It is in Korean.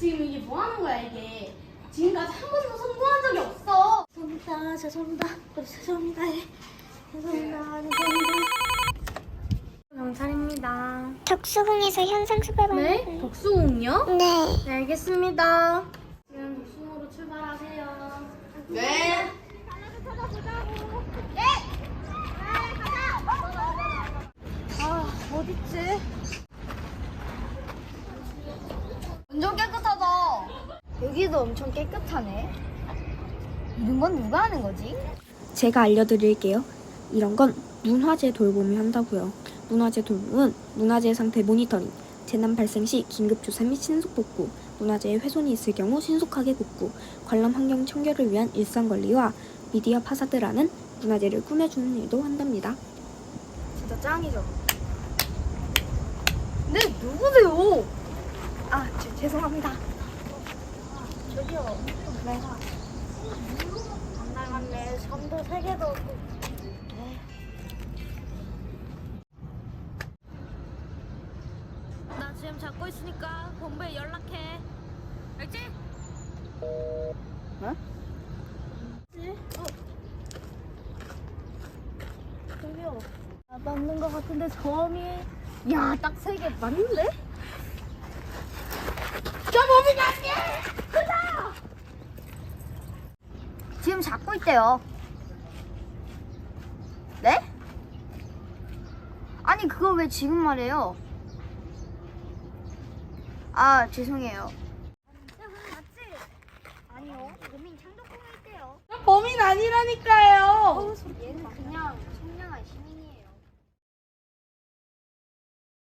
지금 이게 뭐 하는 거야 이게? 지금까지 한 번도 성공한 적이 없어. 죄송합니다. 죄송합니다. 어, 죄송합니다. 예. 죄송합니다. 죄송합니다. 경찰입니다. 덕수궁에서 현상 수배받는 네? 덕수궁요? 네. 네 알겠습니다. 지금 덕수궁으로 출발하세요. 네. 아, 어딨지? 완전 깨끗하다. 여기도 엄청 깨끗하네. 이런 건 누가 하는 거지? 제가 알려드릴게요. 이런 건 문화재 돌봄이 한다고요. 문화재 돌봄은 문화재 상태 모니터링, 재난 발생 시 긴급 조사 및 신속 복구, 문화재의 훼손이 있을 경우 신속하게 복구, 관람 환경 청결을 위한 일상 관리와 미디어 파사드라는 문화재를 꾸며주는 일도 한답니다. 진짜 짱이죠. 네, 누구세요? 아, 저, 죄송합니다. 저기요. 내가 안 나갔네. 점도 세 개도 없고. 나 지금 잡고 있으니까 본부에 연락해. 알지? 저기요. 아, 맞는 것 같은데 점이 야, 딱 세 개 맞는데? 저 몸이 나게! 크다! 지금 잡고 있대요. 네? 아니, 그걸 왜 지금 말해요? 아, 죄송해요. 맞지? 아니요. 범인 창덕궁에 있대요. 범인 아니라니까요. 얘는 그냥.